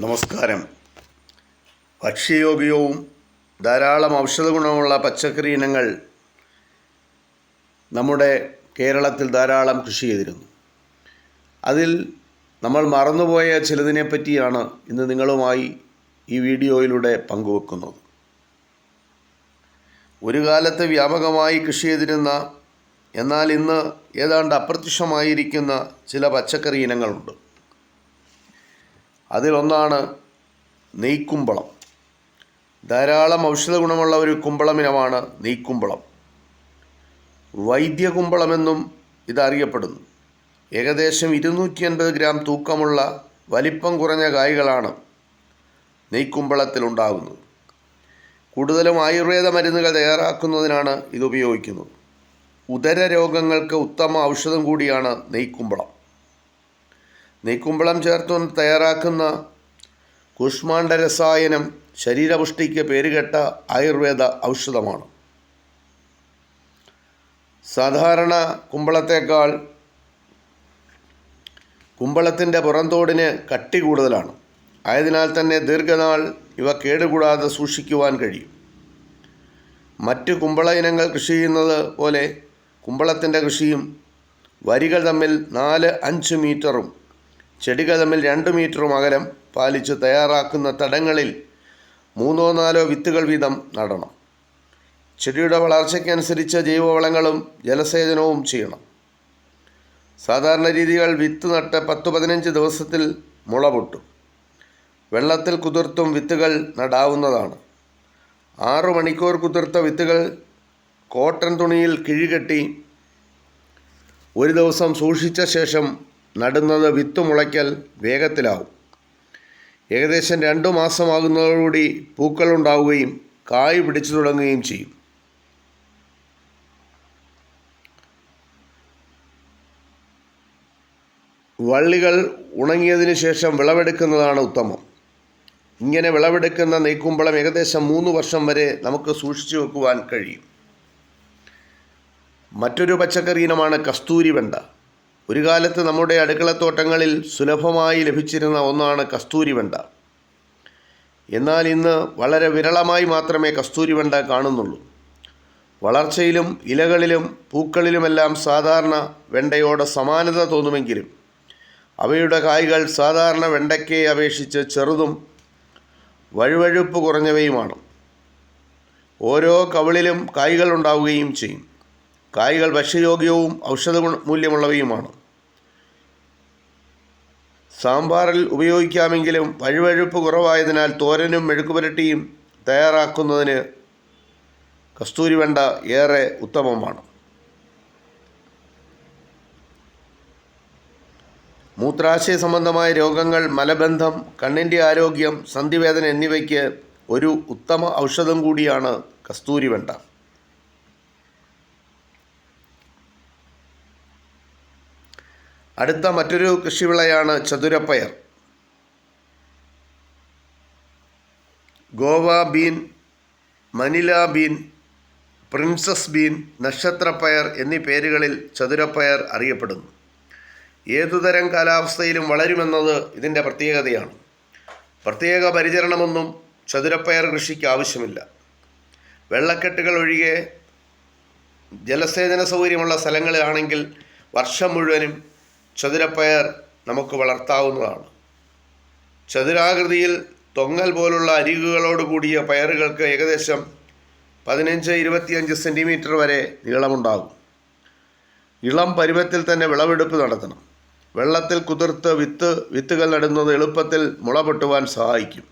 നമസ്കാരം. ഭക്ഷ്യയോഗ്യവും ധാരാളം ഔഷധ ഗുണമുള്ള പച്ചക്കറി ഇനങ്ങൾ നമ്മുടെ കേരളത്തിൽ ധാരാളം കൃഷി ചെയ്തിരുന്നു. അതിൽ നമ്മൾ മറന്നുപോയ ചിലതിനെ പറ്റിയാണ് ഇന്ന് നിങ്ങളുമായി ഈ വീഡിയോയിലൂടെ പങ്കുവെക്കുന്നത്. ഒരു കാലത്ത് വ്യാപകമായി കൃഷി ചെയ്തിരുന്ന എന്നാൽ ഇന്ന് ഏതാണ്ട് അപ്രത്യക്ഷമായിരിക്കുന്ന ചില പച്ചക്കറി ഇനങ്ങളുണ്ട്. അതിലൊന്നാണ് നെയ്ക്കുമ്പളം ധാരാളം ഔഷധ ഗുണമുള്ള ഒരു കുമ്പളമിനമാണ് നെയ്ക്കുമ്പളം വൈദ്യകുമ്പളമെന്നും ഇതറിയപ്പെടുന്നു. ഏകദേശം ഇരുന്നൂറ്റി അൻപത് ഗ്രാം തൂക്കമുള്ള വലിപ്പം കുറഞ്ഞ കായ്കളാണ് നെയ്ക്കുമ്പളത്തിലുണ്ടാകുന്നത് കൂടുതലും ആയുർവേദ മരുന്നുകൾ തയ്യാറാക്കുന്നതിനാണ് ഇത് ഉപയോഗിക്കുന്നത്. ഉദര രോഗങ്ങൾക്ക് ഉത്തമ ഔഷധം കൂടിയാണ് നെയ്ക്കുമ്പളം നെയ്ക്കുമ്പളം ചേർത്ത് തയ്യാറാക്കുന്ന കുഷ്മാണ്ഡ രസായനം ശരീരപുഷ്ടിക്ക് പേരുകെട്ട ആയുർവേദ ഔഷധമാണ്. സാധാരണ കുമ്പളത്തേക്കാൾ കുമ്പളത്തിന്റെ പുറന്തോടിന് കട്ടി കൂടുതലാണ്. ആയതിനാൽ തന്നെ ദീർഘനാൾ ഇവ കേടുകൂടാതെ സൂക്ഷിക്കുവാൻ കഴിയും. മറ്റ് കുമ്പള ഇനങ്ങൾ കൃഷി ചെയ്യുന്നത് പോലെ കുമ്പളത്തിന്റെ കൃഷിയും വരികൾ തമ്മിൽ നാല് അഞ്ച് മീറ്ററും ചെടികൾ തമ്മിൽ രണ്ട് മീറ്ററും അകലം പാലിച്ച് തയ്യാറാക്കുന്ന തടങ്ങളിൽ മൂന്നോ നാലോ വിത്തുകൾ വീതം നടണം. ചെടിയുടെ വളർച്ചയ്ക്കനുസരിച്ച് ജൈവവളങ്ങളും ജലസേചനവും ചെയ്യണം. സാധാരണ രീതികൾ വിത്ത് നട്ട് പത്ത് പതിനഞ്ച് ദിവസത്തിൽ മുള പൊട്ടും. വെള്ളത്തിൽ കുതിർത്തും വിത്തുകൾ നടാവുന്നതാണ്. ആറു മണിക്കൂർ കുതിർത്ത വിത്തുകൾ കോട്ടൺ തുണിയിൽ കിഴികെട്ടി ഒരു ദിവസം സൂക്ഷിച്ച ശേഷം നടുന്നത് വിത്ത് മുളയ്ക്കൽ വേഗത്തിലാവും. ഏകദേശം രണ്ടു മാസമാകുന്നതോടുകൂടി പൂക്കളുണ്ടാവുകയും കായ് പിടിച്ചു തുടങ്ങുകയും ചെയ്യും. വള്ളികൾ ഉണങ്ങിയതിനു ശേഷം വിളവെടുക്കുന്നതാണ് ഉത്തമം. ഇങ്ങനെ വിളവെടുക്കുന്ന നെയ്ക്കുമ്പളം ഏകദേശം മൂന്ന് വർഷം വരെ നമുക്ക് സൂക്ഷിച്ചു വെക്കുവാൻ കഴിയും. മറ്റൊരു പച്ചക്കറി ഇനമാണ് കസ്തൂരി വെണ്ട ഒരു കാലത്ത് നമ്മുടെ അടുക്കളത്തോട്ടങ്ങളിൽ സുലഭമായി ലഭിച്ചിരുന്ന ഒന്നാണ് കസ്തൂരി വെണ്ട. എന്നാൽ ഇന്ന് വളരെ വിരളമായി മാത്രമേ കസ്തൂരി വെണ്ട കാണുന്നുള്ളൂ. വളർച്ചയിലും ഇലകളിലും പൂക്കളിലുമെല്ലാം സാധാരണ വെണ്ടയോട് സമാനത തോന്നുമെങ്കിലും അവയുടെ കായ്കൾ സാധാരണ വെണ്ടയ്ക്കയെ അപേക്ഷിച്ച് ചെറുതും വഴുവഴുപ്പ് കുറഞ്ഞവയുമാണ്. ഓരോ കവിളിലും കായ്കൾ ഉണ്ടാവുകയും ചെയ്യും. കായ്കൾ ഭക്ഷ്യയോഗ്യവും ഔഷധ മൂല്യമുള്ളവയുമാണ്. സാമ്പാറിൽ ഉപയോഗിക്കാമെങ്കിലും വഴുവഴുപ്പ് കുറവായതിനാൽ തോരനും മെഴുക്കുപുരട്ടിയും തയ്യാറാക്കുന്നതിന് കസ്തൂരി വെണ്ട ഏറെ ഉത്തമമാണ്. മൂത്രാശയ സംബന്ധമായ രോഗങ്ങൾ മലബന്ധം കണ്ണിന്റെ ആരോഗ്യം സന്ധിവേദന എന്നിവയ്ക്ക് ഒരു ഉത്തമ ഔഷധം കൂടിയാണ് കസ്തൂരി അടുത്ത മറ്റൊരു കൃഷിവിളയാണ് ചതുരപ്പയർ. Goa bean Manila bean princess bean നക്ഷത്രപ്പയർ എന്നീ പേരുകളിൽ ചതുരപ്പയർ അറിയപ്പെടുന്നു. ഏതുതരം കാലാവസ്ഥയിലും വളരുമെന്നത് ഇതിന്റെ പ്രത്യേകതയാണ്. പ്രത്യേക പരിചരണമൊന്നും ചതുരപ്പയർ കൃഷിക്ക് ആവശ്യമില്ല. വെള്ളക്കെട്ടുകൾ ഒഴികെ ജലസേചന സൗകര്യമുള്ള സ്ഥലങ്ങളിലാണെങ്കിൽ വർഷം മുഴുവനും ചതുരപ്പയർ നമുക്ക് വളർത്താവുന്നതാണ്. ചതുരാകൃതിയിൽ തൊങ്ങൽ പോലുള്ള അരികുകളോട് കൂടിയ പയറുകൾക്ക് ഏകദേശം പതിനഞ്ച് ഇരുപത്തിയഞ്ച് സെന്റിമീറ്റർ വരെ നീളമുണ്ടാകും. ഇളം പരുവത്തിൽ തന്നെ വിളവെടുപ്പ് നടത്തണം. വെള്ളത്തിൽ കുതിർത്ത് വിത്ത് വിത്തുകൾ നടുന്നത് എളുപ്പത്തിൽ മുള പൊട്ടുവാൻ സഹായിക്കും.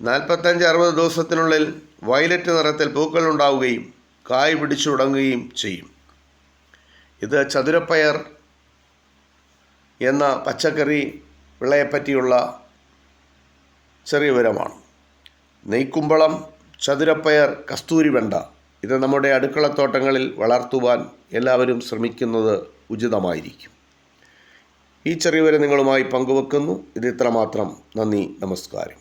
നാൽപ്പത്തഞ്ച് അറുപത് ദിവസത്തിനുള്ളിൽ വയലറ്റ് നിറത്തിൽ പൂക്കൾ ഉണ്ടാവുകയും കായ് പിടിച്ചു തുടങ്ങുകയും ചെയ്യും. ഇത് ചതുരപ്പയർ എന്ന പച്ചക്കറി വിളയെപ്പറ്റിയുള്ള ചെറിയ വിവരമാണ്. നെയ്ക്കുമ്പളം ചതുരപ്പയർ കസ്തൂരി വെണ്ട ഇത് നമ്മുടെ അടുക്കളത്തോട്ടങ്ങളിൽ വളർത്തുവാൻ എല്ലാവരും ശ്രമിക്കുന്നത് ഉചിതമായിരിക്കും. ഈ ചെറിയ വിവരം നിങ്ങളുമായി പങ്കുവെക്കുന്നു. ഇത് ഇത്രമാത്രം. നന്ദി നമസ്കാരം.